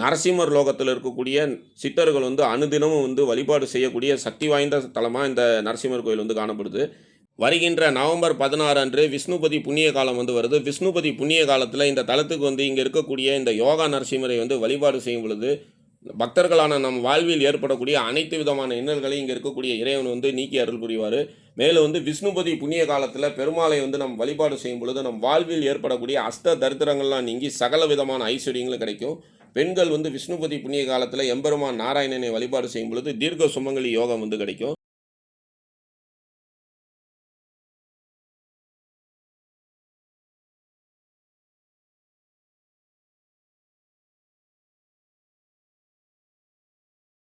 நரசிம்மர் லோகத்தில் இருக்கக்கூடிய சித்தர்கள் வந்து அனுதினமும் வந்து வழிபாடு செய்யக்கூடிய சக்தி வாய்ந்த தலமாக இந்த நரசிம்மர் கோயில் வந்து காணப்படுது. வருகின்ற நவம்பர் பதினாறு அன்று விஷ்ணுபதி புண்ணிய காலம் வந்து வருது. விஷ்ணுபதி புண்ணிய காலத்தில் இந்த தலத்துக்கு வந்து இங்கே இருக்கக்கூடிய இந்த யோகா நரசிம்மரை வந்து வழிபாடு செய்யும் பொழுது பக்தர்களான நம் வாழ்வில் ஏற்படக்கூடிய அனைத்து விதமான இன்னல்களையும் இங்கே இருக்கக்கூடிய இறைவன் வந்து நீக்கி அருள் புரிவார். மேலும் வந்து விஷ்ணுபதி புண்ணிய காலத்தில் பெருமாளை வந்து நம் வழிபாடு செய்யும் பொழுது நம் வாழ்வில் ஏற்படக்கூடிய அஷ்ட தரித்திரங்கள்லாம் நீங்கி சகல விதமான ஐஸ்வர்யங்களும் கிடைக்கும். பெண்கள் வந்து விஷ்ணுபதி புண்ணிய காலத்தில் எம்பெருமான் நாராயணனை வழிபாடு செய்யும் பொழுது தீர்க்க சுமங்கலி யோகம் வந்து கிடைக்கும்.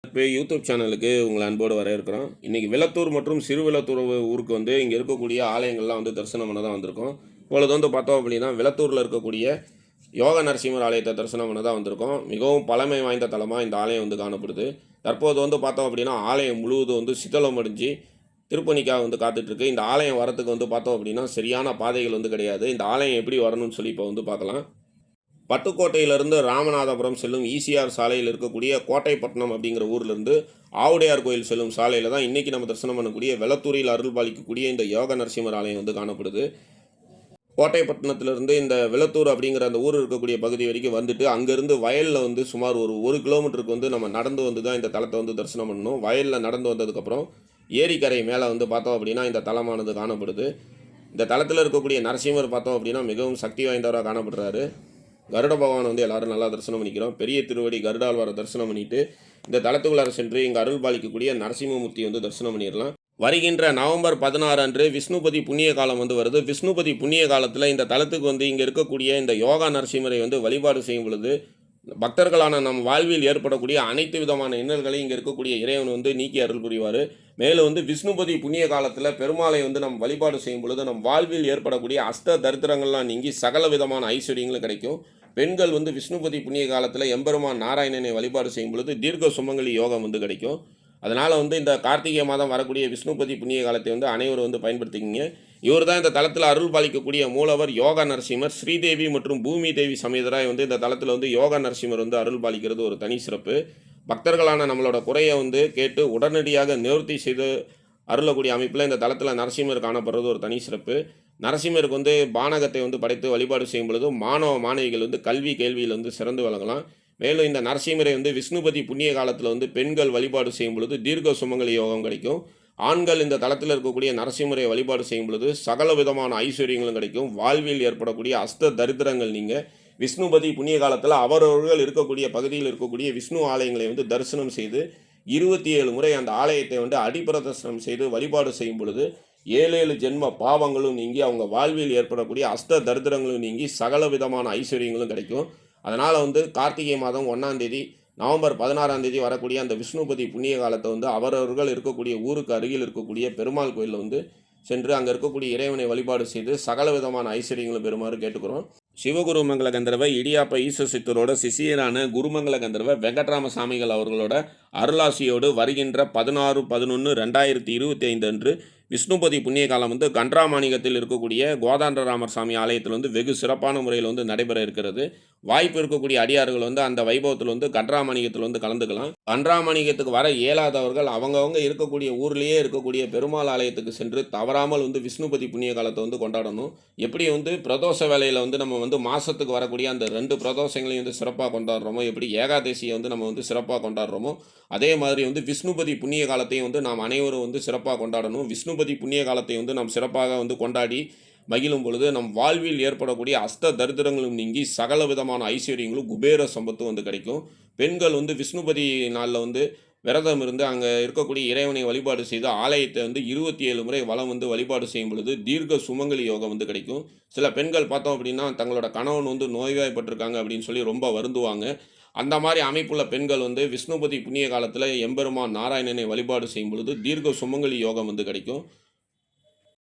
இப்போ யூடியூப் சேனலுக்கு உங்களை அன்போடு வரவேற்கிறோம். இன்றைக்கி விளத்தூர் மற்றும் சிறுவிளத்தூர் ஊருக்கு வந்து இங்கே இருக்கக்கூடிய ஆலயங்கள்லாம் வந்து தரிசனம் பண்ண தான் வந்திருக்கோம். இப்பொழுது வந்து பார்த்தோம் அப்படின்னா விளத்தூரில் இருக்கக்கூடிய யோக நரசிம்மர் ஆலயத்தை தரிசனம் பண்ண தான் வந்திருக்கோம். மிகவும் பழமை வாய்ந்த தலமாக இந்த ஆலயம் வந்து காணப்படுது. தற்போது வந்து பார்த்தோம் அப்படின்னா ஆலயம் முழுவதும் வந்து சிதலம் அடைஞ்சு திருப்பணிக்காக வந்து காத்துட்ருக்கு. இந்த ஆலயம் வரத்துக்கு வந்து பார்த்தோம் அப்படின்னா சரியான பாதைகள் வந்து கிடையாது. இந்த ஆலயம் எப்படி வரணும்னு சொல்லி இப்போ வந்து பார்க்கலாம். பட்டுக்கோட்டையிலிருந்து ராமநாதபுரம் செல்லும் ஈசிஆர் சாலையில் இருக்கக்கூடிய கோட்டைப்பட்டினம் அப்படிங்கிற ஊர்லேருந்து ஆவுடையார் கோயில் செல்லும் சாலையில் தான் இன்றைக்கி நம்ம தரிசனம் பண்ணக்கூடிய வெளத்தூரில் அருள் பாலிக்கக்கூடிய இந்த யோக நரசிம்மர் ஆலயம் வந்து காணப்படுது. கோட்டைப்பட்டினத்திலிருந்து இந்த விளத்தூர் அப்படிங்கிற அந்த ஊர் இருக்கக்கூடிய பகுதி வரைக்கும் வந்துட்டு அங்கேருந்து வயலில் வந்து சுமார் ஒரு ஒரு கிலோமீட்டருக்கு வந்து நம்ம நடந்து வந்து தான் இந்த தலத்தை வந்து தரிசனம் பண்ணணும். வயலில் நடந்து வந்ததுக்கப்புறம் ஏரிக்கரை மேலே வந்து பார்த்தோம் அப்படின்னா இந்த தலமானது காணப்படுது. இந்த தலத்தில் இருக்கக்கூடிய நரசிம்மர் பார்த்தோம் அப்படின்னா மிகவும் சக்தி வாய்ந்தவராக காணப்படுறாரு. கருட பகவான் வந்து எல்லாரும் நல்லா தரிசனம் பண்ணிக்கிறோம். பெரிய திருவடி கருடாழ்வாரை தரிசனம் பண்ணிட்டு இந்த தலத்துக்குள்ளார சென்று இங்கே அருள் பாலிக்கக்கூடிய நரசிம்மமூர்த்தி வந்து தரிசனம் பண்ணிடலாம். வருகின்ற நவம்பர் பதினாறு அன்று விஷ்ணுபதி புண்ணிய காலம் வந்து வருது. விஷ்ணுபதி புண்ணிய காலத்தில் இந்த தலத்துக்கு வந்து இங்கே இருக்கக்கூடிய இந்த யோகா நரசிம்மரை வந்து வழிபாடு செய்யும் பொழுது பக்தர்களான நம் வாழ்வில் ஏற்படக்கூடிய அனைத்து விதமான இன்னல்களையும் இங்கே இருக்கக்கூடிய இறைவன் வந்து நீக்கி அருள் புரிவார். மேலும் வந்து விஷ்ணுபதி புண்ணிய காலத்தில் பெருமாளை வந்து நம் வழிபாடு செய்யும் பொழுது நம் வாழ்வில் ஏற்படக்கூடிய அஷ்ட தரித்திரங்கள்லாம் நீங்கி சகல விதமான ஐஸ்வர்யங்களும் கிடைக்கும். பெண்கள் வந்து விஷ்ணுபதி புண்ணிய காலத்தில் எம்பெருமான் நாராயணனை வழிபாடு செய்யும் பொழுது தீர்க்க சுமங்கலி யோகம் வந்து கிடைக்கும். அதனால் வந்து இந்த கார்த்திகை மாதம் வரக்கூடிய விஷ்ணுபதி புண்ணிய காலத்தை வந்து அனைவரும் வந்து பயன்படுத்திக்கிங்க. இவர் தான் இந்த தளத்தில் அருள் பாலிக்கக்கூடிய மூலவர் யோகா நரசிம்மர். ஸ்ரீதேவி மற்றும் பூமி தேவி சமேதராய் வந்து இந்த தளத்தில் வந்து யோகா நரசிம்மர் வந்து அருள் பாலிக்கிறது ஒரு தனி சிறப்பு. பக்தர்களான நம்மளோட குறையை வந்து கேட்டு உடனடியாக நிவர்த்தி செய்து அருளக்கூடிய அமைப்பில் இந்த தளத்தில் நரசிம்மர் காணப்படுறது ஒரு தனி சிறப்பு. நரசிம்மருக்கு வந்து பானகத்தை வந்து படைத்து வழிபாடு செய்யும் பொழுது மாணவ மாணவிகள் வந்து கல்வி கேள்வியில் வந்து சிறந்து விளங்கலாம். மேலும் இந்த நரசிம்மரை வந்து விஷ்ணுபதி புண்ணிய காலத்தில் வந்து பெண்கள் வழிபாடு செய்யும் பொழுது தீர்க்க சுமங்கலி யோகம் கிடைக்கும். ஆண்கள் இந்த தளத்தில் இருக்கக்கூடிய நரசிம்மரை வழிபாடு செய்யும் பொழுது சகல விதமான ஐஸ்வர்யங்களும் கிடைக்கும். வாழ்வில் ஏற்படக்கூடிய அஸ்த தரித்திரங்கள் நீங்கள் விஷ்ணுபதி புண்ணிய காலத்தில் அவரவர்கள் இருக்கக்கூடிய பகுதியில் இருக்கக்கூடிய விஷ்ணு ஆலயங்களை வந்து தரிசனம் செய்து இருபத்தி ஏழு முறை அந்த ஆலயத்தை வந்து அடிப்பிரதர்சனம் செய்து வழிபாடு செய்யும் பொழுது ஏழு ஏழு ஜென்ம பாவங்களும் நீங்கி அவங்க வாழ்வில் ஏற்படக்கூடிய அஷ்ட தரித்திரங்களும் நீங்கி சகல விதமான ஐஸ்வர்யங்களும் கிடைக்கும். அதனால் வந்து கார்த்திகை மாதம் ஒன்றாந்தேதி நவம்பர் பதினாறாம் தேதி வரக்கூடிய அந்த விஷ்ணுபதி புண்ணிய காலத்தை வந்து அவரவர்கள் இருக்கக்கூடிய ஊருக்கு அருகில் இருக்கக்கூடிய பெருமாள் கோயிலில் வந்து சென்று அங்கே இருக்கக்கூடிய இறைவனை வழிபாடு செய்து சகல விதமான ஐஸ்வர்யங்களும் பெறுமாறு கேட்டுக்கிறோம். சிவகுருமங்கல கந்தர்வ இடியாப்ப ஈஸ்வர சித்தரோட சிஷியரான குருமங்கல கந்தர்வ வெங்கட்ராம சாமிகள் அவர்களோட அருளாசியோடு வருகின்ற பதினாறு பதினொன்று ரெண்டாயிரத்தி இருபத்தி ஐந்து அன்று விஷ்ணுபதி புண்ணிய காலம் வந்து கன்றாமாணிகத்தில் இருக்கக்கூடிய கோதாண்டராமர் சாமி ஆலயத்தில் வந்து வெகு சிறப்பான முறையில் வந்து நடைபெற இருக்கிறது. வாய்ப்பு இருக்கக்கூடிய அடியார்கள் வந்து அந்த வைபவத்தில் வந்து கன்றாமாணிகத்தில் வந்து கலந்துக்கலாம். கன்றாமாணிகத்துக்கு வர இயலாதவர்கள் அவங்கவங்க இருக்கக்கூடிய ஊர்லேயே இருக்கக்கூடிய பெருமாள் ஆலயத்துக்கு சென்று தவறாமல் வந்து விஷ்ணுபதி புண்ணிய காலத்தை வந்து கொண்டாடணும். எப்படி வந்து பிரதோஷ வேலையில் வந்து நம்ம வந்து மாதத்துக்கு வரக்கூடிய அந்த ரெண்டு பிரதோஷங்களையும் வந்து சிறப்பாக கொண்டாடுறோமோ எப்படி ஏகாதசியை வந்து நம்ம வந்து சிறப்பாக கொண்டாடுறோமோ அதே மாதிரி வந்து விஷ்ணுபதி புண்ணிய காலத்தையும் வந்து நாம் அனைவரும் வந்து சிறப்பாக கொண்டாடணும். விஷ்ணுபதி புண்ணிய காலத்தை வந்து நாம் சிறப்பாக வந்து கொண்டாடி மகிழும் பொழுது நம் வாழ்வில் ஏற்படக்கூடிய அஸ்த தரித்திரங்களும் நீங்கி சகல விதமான ஐஸ்வர்யங்களும் குபேர சம்பத்தும் வந்து கிடைக்கும். பெண்கள் வந்து விஷ்ணுபதி நாளில் வந்து விரதம் இருந்து அங்கே இருக்கக்கூடிய இறைவனை வழிபாடு செய்து ஆலயத்தை வந்து இருபத்தி ஏழு முறை வளம் வந்து வழிபாடு செய்யும் பொழுது தீர்க்க சுமங்கலி யோகம் வந்து கிடைக்கும். சில பெண்கள் பார்த்தோம் அப்படின்னா தங்களோட கணவன் வந்து நோய்வாய்ப்பட்டிருக்காங்க அப்படின்னு சொல்லி ரொம்ப வருந்துவாங்க. அந்த மாதிரி அமைப்புள்ள பெண்கள் வந்து விஷ்ணுபதி புண்ணிய காலத்தில் எம்பெருமான் நாராயணனை வழிபாடு செய்யும் பொழுது தீர்க்க சுமங்கலி யோகம் வந்து கிடைக்கும்.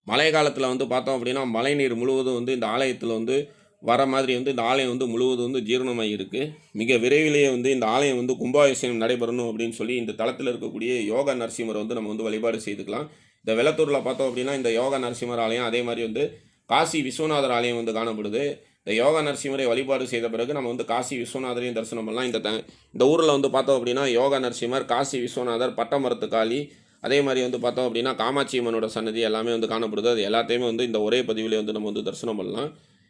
மழை காலத்தில் வந்து பார்த்தோம் அப்படின்னா மழைநீர் முழுவதும் வந்து இந்த ஆலயத்தில் வந்து வர மாதிரி வந்து இந்த ஆலயம் வந்து முழுவதும் வந்து ஜீரணமாக இருக்குது மிக விரைவிலேயே வந்து இந்த ஆலயம் வந்து கும்பாபிஷேகம் நடைபெறணும் அப்படின்னு சொல்லி இந்த தளத்தில் இருக்கக்கூடிய யோகா நரசிம்மரை வந்து நம்ம வந்து வழிபாடு செய்துக்கலாம். இந்த வெள்ளத்தூரில் பார்த்தோம் அப்படின்னா இந்த யோகா நரசிம்மர் ஆலயம் அதே மாதிரி வந்து காசி விஸ்வநாதர் ஆலயம் வந்து காணப்படுது. இந்த யோகா நரசிம்மரை வழிபாடு செய்த பிறகு நம்ம வந்து காசி விஸ்வநாதரையும் தரிசனம் பண்ணலாம். இந்த த இந்த ஊரில் வந்து பார்த்தோம் அப்படின்னா யோகா நரசிம்மர் காசி விஸ்வநாதர் பட்டமரத்து காளி அதே மாதிரி வந்து பார்த்தோம் அப்படின்னா காமாட்சி அம்மனோட சன்னதி எல்லாமே வந்து காணப்படுது. அது எல்லாத்தையுமே வந்து இந்த ஒரே பதிவிலே வந்து நம்ம வந்து தரிசனம் பண்ணலாம்.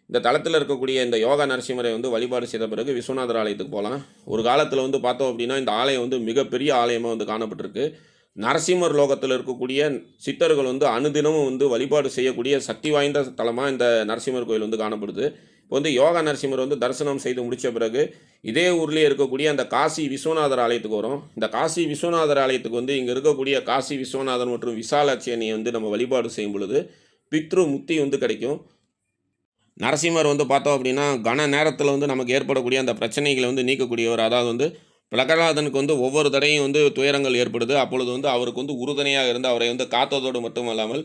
இந்த தளத்தில் இருக்கக்கூடிய இந்த யோகா நரசிம்மரை வந்து வழிபாடு செய்த பிறகு விஸ்வநாதர் ஆலயத்துக்கு போகலாம். ஒரு காலத்தில் வந்து பார்த்தோம் அப்படின்னா இந்த ஆலயம் வந்து மிகப்பெரிய ஆலயமாக வந்து காணப்பட்டிருக்கு. நரசிம்மர் லோகத்தில் இருக்கக்கூடிய சித்தர்கள் வந்து அனுதினமும் வந்து வழிபாடு செய்யக்கூடிய சக்தி வாய்ந்த தலமாக இந்த நரசிம்மர் கோயில் வந்து காணப்படுது. இப்போ வந்து யோகா நரசிம்மர் வந்து தரிசனம் செய்து முடித்த பிறகு இதே ஊர்லேயே இருக்கக்கூடிய அந்த காசி விஸ்வநாதர் ஆலயத்துக்கு வரும். இந்த காசி விஸ்வநாதர் ஆலயத்துக்கு வந்து இங்கே இருக்கக்கூடிய காசி விஸ்வநாதர் மற்றும் விசாலாட்சியனியை வந்து நம்ம வழிபாடு செய்யும் பொழுது பித்ரு முக்தி வந்து கிடைக்கும். நரசிம்மர் வந்து பார்த்தோம் அப்படின்னா கன நேரத்தில் வந்து நமக்கு ஏற்படக்கூடிய அந்த பிரச்சனைகளை வந்து நீக்கக்கூடியவர். அதாவது வந்து பிரகலாதனுக்கு வந்து ஒவ்வொரு தடையும் வந்து துயரங்கள் ஏற்படுது. அப்பொழுது வந்து அவருக்கு வந்து உறுதுணையாக இருந்து அவரை வந்து காத்ததோடு மட்டும் அல்லாமல்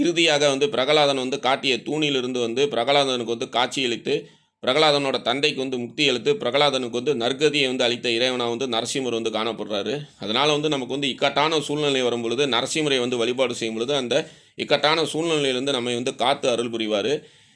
இறுதியாக வந்து பிரகலாதன் வந்து காட்டிய தூணிலிருந்து வந்து பிரகலாதனுக்கு வந்து காட்சியளித்து பிரகலாதனோட தந்தைக்கு வந்து முக்தி அளித்து பிரகலாதனுக்கு வந்து நற்கதியை வந்து அளித்த இறைவனாக வந்து நரசிம்மர் வந்து காணப்படுறாரு. அதனால் வந்து நமக்கு வந்து இக்கட்டான சூழ்நிலை வரும் பொழுது நரசிம்மரை வந்து வழிபாடு செய்யும் பொழுது அந்த இக்கட்டான சூழ்நிலையிலிருந்து நம்மை வந்து காத்து அருள் புரிவார்.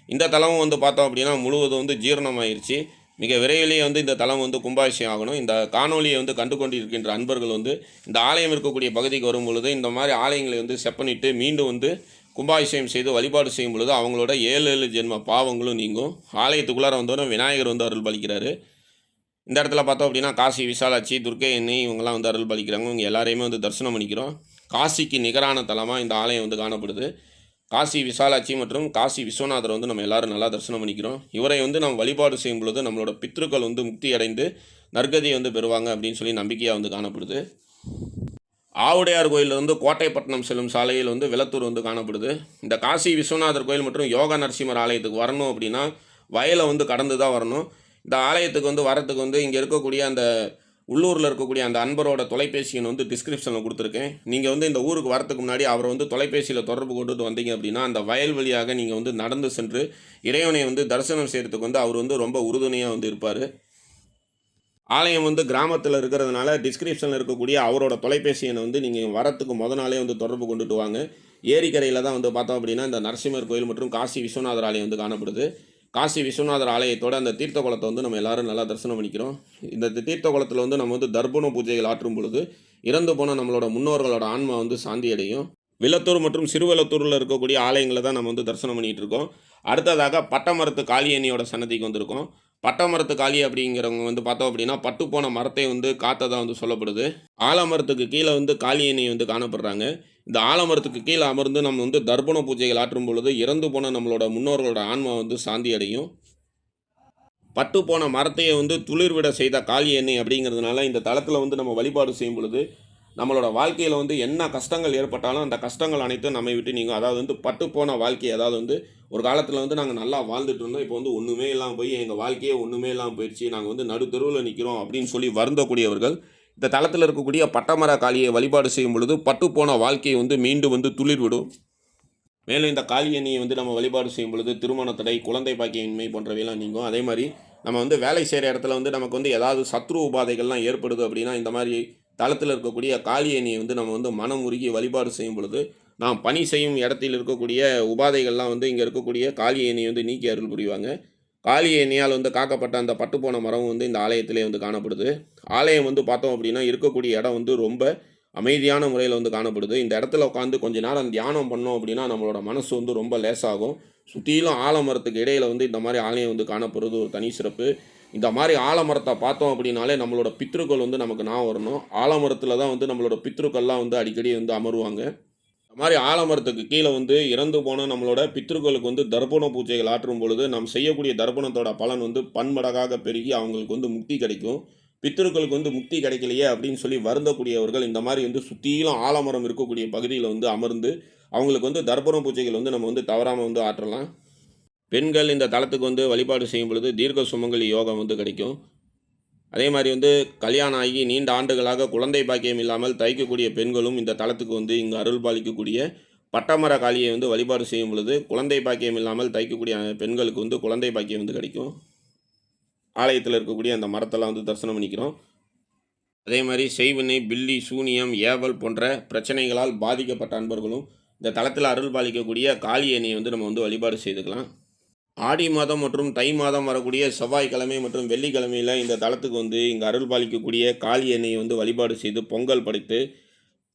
இந்த தலமும் வந்து பார்த்தோம் அப்படின்னா முழுவதும் வந்து ஜீரணமாயிருச்சு. மிக விரைவிலேயே வந்து இந்த தலம் வந்து கும்பாபிஷேகம் ஆகணும். இந்த காணொலியை வந்து கண்டு கொண்டிருக்கின்ற அன்பர்கள் வந்து இந்த ஆலயம் இருக்கக்கூடிய பகுதிக்கு வரும் பொழுது இந்த மாதிரி ஆலயங்களை வந்து செப்பனிட்டு மீண்டும் வந்து கும்பாபிஷேகம் செய்து வழிபாடு செய்யும் பொழுது அவங்களோட ஏழு ஏழு ஜென்ம பாவங்களும் நீங்கும். ஆலயத்துக்குள்ளார வந்தோடனே விநாயகர் வந்து அருள் பலிக்கிறார். இந்த இடத்துல பார்த்தோம் அப்படின்னா காசி விசாலாட்சி துர்க்கை எண்ணெய் இவங்கெல்லாம் வந்து அருள் பலிக்கிறாங்க. இவங்க எல்லாரையுமே வந்து தரிசனம் பண்ணிக்கிறோம். காசிக்கு நிகரான தலமாக இந்த ஆலயம் வந்து காணப்படுது. காசி விசாலாட்சி மற்றும் காசி விஸ்வநாதர் வந்து நம்ம எல்லாரும் நல்லா தரிசனம் பண்ணிக்கிறோம். இவரை வந்து நம்ம வழிபாடு செய்யும் பொழுது நம்மளோட பித்ருக்கள் வந்து முக்தி அடைந்து நற்கதியை வந்து பெறுவாங்க அப்படின்னு சொல்லி நம்பிக்கையாக வந்து காணப்படுது. ஆவுடையார் கோயிலிருந்து கோட்டைப்பட்டினம் செல்லும் சாலையில் வந்து விளத்தூர் வந்து காணப்படுது. இந்த காசி விஸ்வநாதர் கோயில் மற்றும் யோகா நரசிம்மர் ஆலயத்துக்கு வரணும் அப்படின்னா வயலை வந்து கடந்து தான் வரணும். இந்த ஆலயத்துக்கு வந்து வரத்துக்கு வந்து இங்கே இருக்கக்கூடிய அந்த உள்ளூரில் இருக்கக்கூடிய அந்த அன்பரோட தொலைபேசி எண் வந்து டிஸ்கிரிப்ஷனில் கொடுத்துருக்கேன். நீங்கள் வந்து இந்த ஊருக்கு வரத்துக்கு முன்னாடி அவரை வந்து தொலைபேசியில் தொடர்பு கொண்டுட்டு வந்தீங்க அப்படின்னா அந்த வயல் வழியாக நீங்கள் வந்து நடந்து சென்று இறைவனை வந்து தரிசனம் செய்கிறதுக்கு வந்து அவர் வந்து ரொம்ப உறுதுணையாக வந்து இருப்பார். ஆலயம் வந்து கிராமத்தில் இருக்கிறதுனால டிஸ்கிரிப்ஷனில் இருக்கக்கூடிய அவரோட தொலைபேசி எண்ணை வந்து நீங்கள் வரத்துக்கு முத நாளே வந்து தொடர்பு கொண்டுட்டு வாங்க. ஏரிக்கரையில் தான் வந்து பார்த்தோம் அப்படின்னா இந்த நரசிம்மர் கோயில் மற்றும் காசி விஸ்வநாதர் ஆலயம் வந்து காணப்படுது. காசி விஸ்வநாதர் ஆலயத்தோட அந்த தீர்த்த குளத்தை வந்து நம்ம எல்லாரும் நல்லா தரிசனம் பண்ணிக்கிறோம். இந்த தீர்த்த குளத்தில் வந்து நம்ம வந்து தர்ப்பண பூஜைகள் ஆற்றும் பொழுது இறந்து போன நம்மளோட முன்னோர்களோட ஆன்மா வந்து சாந்தி அடையும். விளத்தூர் மற்றும் சிறுவிளத்தூரில் இருக்கக்கூடிய ஆலயங்களை தான் நம்ம வந்து தரிசனம் பண்ணிகிட்டு இருக்கோம். அடுத்ததாக பட்டமரத்து காளியணியோட சன்னதிக்கு வந்திருக்கோம். பட்டமரத்து காளி அப்படிங்கிறவங்க வந்து பார்த்தோம் அப்படின்னா பட்டு போன மரத்தை வந்து காத்ததாக வந்து சொல்லப்படுது. ஆலமரத்துக்கு கீழே வந்து காளியணி வந்து காணப்படுறாங்க. இந்த ஆலமரத்துக்கு கீழே அமர்ந்து நம்ம வந்து தர்ப்பண பூஜைகள் ஆற்றும் பொழுது இறந்து போன நம்மளோட முன்னோர்களோட ஆன்மா வந்து சாந்தி அடையும். பட்டு போன மரத்தையே வந்து துளிர்விட செய்த காளி எண்ணெய் அப்படிங்கிறதுனால இந்த தளத்தில் வந்து நம்ம வழிபாடு செய்யும் பொழுது நம்மளோட வாழ்க்கையில் வந்து என்ன கஷ்டங்கள் ஏற்பட்டாலும் அந்த கஷ்டங்கள் அனைத்தும் நம்மை விட்டு நீங்கள் அதாவது வந்து பட்டு போன வாழ்க்கை அதாவது வந்து ஒரு காலத்தில் வந்து நாங்கள் நல்லா வாழ்ந்துட்டு இருந்தோம். இப்போ வந்து ஒன்றுமே இல்லாமல் போய் எங்கள் வாழ்க்கையே ஒன்றுமே இல்லாமல் போயிடுச்சு. நாங்கள் வந்து நடுத்தெருவில் நிற்கிறோம் அப்படின்னு சொல்லி வருந்தக்கூடியவர்கள் இந்த தளத்தில் இருக்கக்கூடிய பட்டமர காளியை வழிபாடு செய்யும் பொழுது பட்டு போன வாழ்க்கையை வந்து மீண்டும் வந்து துளிர்விடும். மேலும் இந்த காளி வந்து நம்ம வழிபாடு செய்யும் பொழுது திருமண தடை குழந்தை பாக்கியமின்மை போன்றவையெல்லாம் நீங்கும். அதே மாதிரி நம்ம வந்து வேலை செய்கிற இடத்துல வந்து நமக்கு வந்து ஏதாவது சத்ரு உபாதைகள்லாம் ஏற்படுது அப்படின்னா இந்த மாதிரி தளத்தில் இருக்கக்கூடிய காளி வந்து நம்ம வந்து மனம் உருகி வழிபாடு செய்யும் பொழுது நாம் பணி செய்யும் இடத்தில் இருக்கக்கூடிய உபாதைகள்லாம் வந்து இங்கே இருக்கக்கூடிய காளி வந்து நீக்கி அருள் புரிவாங்க. காளி எண்ணியால் வந்து காக்கப்பட்ட அந்த பட்டுப்போன மரம் வந்து இந்த ஆலயத்திலே வந்து காணப்படுது. ஆலயம் வந்து பார்த்தோம் அப்படின்னா இருக்கக்கூடிய இடம் வந்து ரொம்ப அமைதியான முறையில் வந்து காணப்படுது. இந்த இடத்துல உட்காந்து கொஞ்ச நேரம் தியானம் பண்ணோம் அப்படின்னா நம்மளோட மனசு வந்து ரொம்ப லேசாகும். சுற்றிலும் ஆலமரத்துக்கு இடையில் வந்து இந்த மாதிரி ஆலயம் வந்து காணப்படுறது ஒரு தனி சிறப்பு. இந்த மாதிரி ஆலமரத்தை பார்த்தோம் அப்படின்னாலே நம்மளோட பித்ருக்கள் வந்து நமக்கு நான் வரணும். ஆலமரத்தில் தான் வந்து நம்மளோட பித்ருக்கள்லாம் வந்து அடிக்கடி வந்து அமருவாங்க. மாதிரி ஆலமரத்துக்கு கீழே வந்து இறந்து போன நம்மளோட பித்ருக்களுக்கு வந்து தர்ப்பண பூஜைகள் ஆற்றும் பொழுது நாம் செய்யக்கூடிய தர்ப்பணத்தோட பலன் வந்து பன்மடங்காக பெருகி அவங்களுக்கு வந்து முக்தி கிடைக்கும். பித்ருக்களுக்கு வந்து முக்தி கிடைக்கலையே அப்படின்னு சொல்லி வருந்தக்கூடியவர்கள் இந்த மாதிரி வந்து சுற்றிலும் ஆலமரம் இருக்கக்கூடிய பகுதியில் வந்து அமர்ந்து அவங்களுக்கு வந்து தர்ப்பண பூஜைகள் வந்து நம்ம வந்து தவறாமல் வந்து ஆற்றலாம். பெண்கள் இந்த தளத்துக்கு வந்து வழிபாடு செய்யும் பொழுது தீர்க்க சுமங்கலி யோகம் வந்து கிடைக்கும். அதே மாதிரி வந்து கல்யாணம் ஆகி நீண்ட ஆண்டுகளாக குழந்தை பாக்கியம் இல்லாமல் தைக்கக்கூடிய பெண்களும் இந்த தளத்துக்கு வந்து இங்கு அருள் பாலிக்கக்கூடிய பட்டமர காளியை வந்து வழிபாடு செய்யும் பொழுது குழந்தை பாக்கியம் இல்லாமல் தைக்கக்கூடிய பெண்களுக்கு வந்து குழந்தை பாக்கியம் வந்து கிடைக்கும். ஆலயத்தில் இருக்கக்கூடிய அந்த மரத்தெல்லாம் வந்து தரிசனம் பண்ணிக்கிறோம். அதே மாதிரி செய்வினை பில்லி சூனியம் ஏவல் போன்ற பிரச்சனைகளால் பாதிக்கப்பட்ட அன்பர்களும் இந்த தளத்தில் அருள் பாலிக்கக்கூடிய காளி எண்ணியை வந்து நம்ம வந்து வழிபாடு செய்துக்கலாம். ஆடி மாதம் மற்றும் தை மாதம் வரக்கூடிய செவ்வாய்க்கிழமை மற்றும் வெள்ளிக்கிழமையில் இந்த தளத்துக்கு வந்து இங்கே அருள் பாலிக்கக்கூடிய காளி எண்ணெயை வந்து வழிபாடு செய்து பொங்கல் படைத்து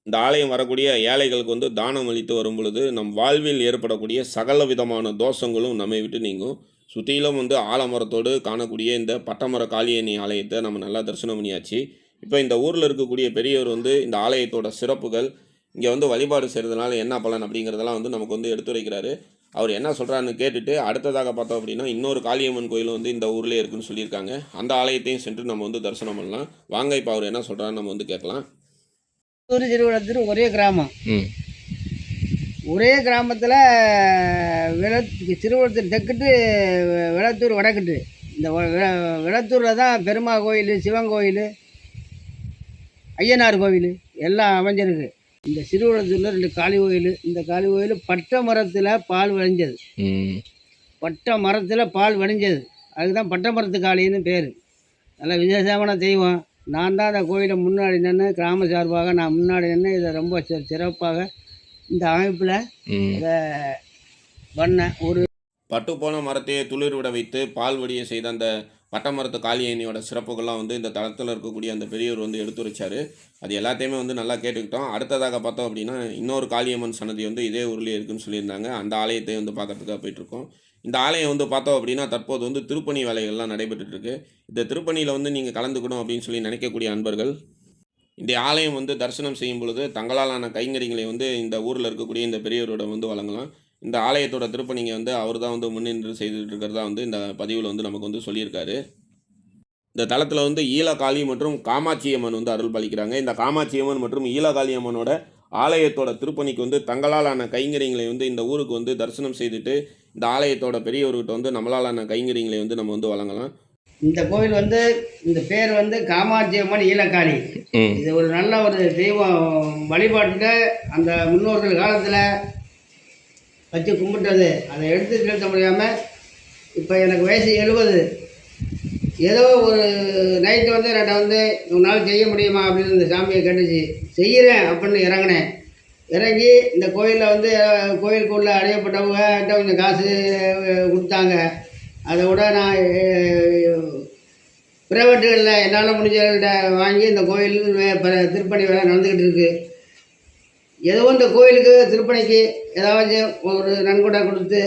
இந்த ஆலயம் வரக்கூடிய ஏழைகளுக்கு வந்து தானம் அளித்து வரும் பொழுது நம் வாழ்வில் ஏற்படக்கூடிய சகல விதமான தோஷங்களும் நம்மை விட்டு நீங்கும். சுற்றிலும் வந்து ஆலமரத்தோடு காணக்கூடிய இந்த பட்டமர காளியணி ஆலயத்தை நம்ம நல்லா தரிசனம் பண்ணியாச்சு. இப்போ இந்த ஊரில் இருக்கக்கூடிய பெரியவர் வந்து இந்த ஆலயத்தோட சிறப்புகள் இங்கே வந்து வழிபாடு செய்கிறதுனால என்ன பலன் அப்படிங்கிறதெல்லாம் வந்து நமக்கு வந்து எடுத்துரைக்கிறாரு. அவர் என்ன சொல்கிறாருன்னு கேட்டுட்டு அடுத்ததாக பார்த்தோம் அப்படின்னா இன்னொரு காளியம்மன் கோயில் வந்து இந்த ஊர்லேயே இருக்குன்னு சொல்லியிருக்காங்க. அந்த ஆலயத்தையும் சென்று நம்ம வந்து தரிசனம் பண்ணலாம். வாங்க இப்போ அவர் என்ன சொல்கிறாருன்னு நம்ம வந்து கேட்கலாம். ஒரு ஒரே கிராமம். ஒரே கிராமத்தில் விள திருவள்ளத்தூர் தெற்கிட்டு விளத்தூர் வடக்கிட்டு. இந்த விளத்தூரில் தான் பெருமா கோயில் சிவன் கோயில் ஐயனார் கோயில் எல்லாம் அமைஞ்சிருக்கு. இந்த சிறுவளத்தூரில் ரெண்டு காளி கோயில். இந்த காளி கோயில் பட்டை மரத்தில் பால் விளைஞ்சது. ம். பட்டை மரத்தில் பால் விளைஞ்சது. அதுக்கு தான் பட்டை மரத்து காளின்னு பேர். நல்ல விசேஷமான தெய்வம். நான் தான் அந்த கோயிலை முன்னாடி நின்று கிராம சார்பாக நான் முன்னாடி நின்று இதை ரொம்ப சிறப்பாக இந்த அமைப்பில் இதை பண்ணேன் ஒரு பட்டு போன மரத்தையே துளிர் விட வைத்து பால் வடிய செய்த அந்த பட்டமரத்து காளியணியோட சிறப்புகள்லாம் வந்து இந்த தளத்தில் இருக்கக்கூடிய அந்த பெரியவர் வந்து எடுத்துரைச்சாரு. அது எல்லாத்தையுமே வந்து நல்லா கேட்டுக்கிட்டோம். அடுத்ததாக பார்த்தோம் அப்படின்னா இன்னொரு காளியம்மன் சன்னதி வந்து இதே ஊர்லேயே இருக்குன்னு சொல்லியிருந்தாங்க. அந்த ஆலயத்தை வந்து பார்க்கறதுக்காக போயிட்டுருக்கோம். இந்த ஆலயம் வந்து பார்த்தோம் அப்படின்னா தற்போது வந்து திருப்பணி வேலைகள்லாம் நடைபெற்றுருக்கு இந்த திருப்பணியில் வந்து நீங்கள் கலந்துக்கணும் அப்படின்னு சொல்லி நினைக்கக்கூடிய அன்பர்கள் இந்த ஆலயம் வந்து தரிசனம் செய்யும் பொழுது தங்களாலான கைங்கரிகளை வந்து இந்த ஊரில் இருக்கக்கூடிய இந்த பெரியவரோட வந்து வழங்கலாம். இந்த ஆலயத்தோட திருப்பணிங்க வந்து அவர் தான் வந்து முன்னின்று செய்துட்டு இருக்கிறதா வந்து இந்த பதிவில் வந்து நமக்கு வந்து சொல்லியிருக்காரு. இந்த தளத்தில் வந்து ஈழகாளி மற்றும் காமாட்சி அம்மன் வந்து அருள் பாலிக்கிறாங்க. இந்த காமாட்சி அம்மன் மற்றும் ஈழகாளி அம்மனோட ஆலயத்தோட திருப்பணிக்கு வந்து தங்களாலான கைங்கரியங்களை வந்து இந்த ஊருக்கு வந்து தரிசனம் செய்துட்டு இந்த ஆலயத்தோட பெரியவர்கிட்ட வந்து நம்மளாலான கைங்கரியங்களை வந்து நம்ம வந்து வழங்கலாம். இந்த கோவில் வந்து இந்த பேர் வந்து காமாட்சி அம்மன் ஈலக்காளி இது ஒரு நல்ல ஒரு தெய்வம் வழிபாட்டில் அந்த முன்னோர்கள் காலத்தில் வச்சு கும்பிட்டது. அதை எடுத்து செலுத்த முடியாமல் இப்போ எனக்கு வயசு எழுபது. ஏதோ ஒரு நைட்டு வந்து ரெண்டை வந்து உன்னால் செய்ய முடியுமா? அப்படின்னு இந்த சாமியை கேட்டுச்சு. செய்கிறேன் அப்படின்னு இறங்கினேன். இறங்கி இந்த கோயிலில் வந்து கோயிலுக்குள்ளே அடையப்பட்டவங்க கிட்ட கொஞ்சம் காசு கொடுத்தாங்க. அதை விட நான் பிரைவேட்டுகளில் என்னால் முடிஞ்சவர்கிட்ட வாங்கி இந்த கோயில் ப- திருப்பணி வேலை நடந்துக்கிட்டு இருக்குது ஏதோ இந்த கோயிலுக்கு திருப்பணிக்கு ஏதாவது ஒரு நன்கொடை கொடுத்து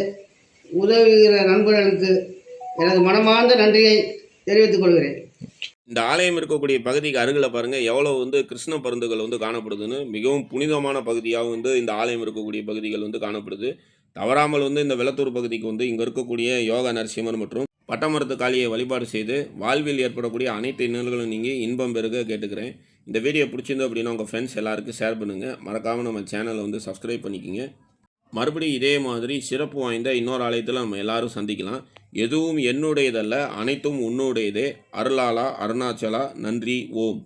உதவுகிற நண்பர்களுக்கு எனது மனமார்ந்த நன்றியை தெரிவித்துக் கொள்கிறேன். இந்த ஆலயம் இருக்கக்கூடிய பகுதிக்கு அருகில் பாருங்கள் எவ்வளோ வந்து கிருஷ்ண பருந்துகள் வந்து காணப்படுதுன்னு மிகவும் புனிதமான பகுதியாக வந்து இந்த ஆலயம் இருக்கக்கூடிய பகுதிகள் வந்து காணப்படுது. தவறாமல் வந்து இந்த வெள்ளத்தூர் பகுதிக்கு வந்து இங்கே இருக்கக்கூடிய யோகா நரசிம்மர் மற்றும் பட்டமரத்து காளியை வழிபாடு செய்து வாழ்வில் ஏற்படக்கூடிய அனைத்து இன்னல்களும் நீங்கள் இன்பம் பெருக கேட்டுக்கிறேன். இந்த வீடியோ பிடிச்சிருந்தோம் அப்படின்னா உங்கள் ஃப்ரெண்ட்ஸ் எல்லாருக்கும் ஷேர் பண்ணுங்கள் மறக்காமல் நம்ம சேனலை வந்து சப்ஸ்கிரைப் பண்ணிக்கோங்க. மறுபடியும் இதே மாதிரி சிறப்பு வாய்ந்த இன்னொரு ஆலயத்தில் நம்ம எல்லாரும் சந்திக்கலாம். எதுவும் என்னுடையதல்ல அனைத்தும் உன்னுடையதே. அருளாலா அருணாச்சலா நன்றி ஓம்.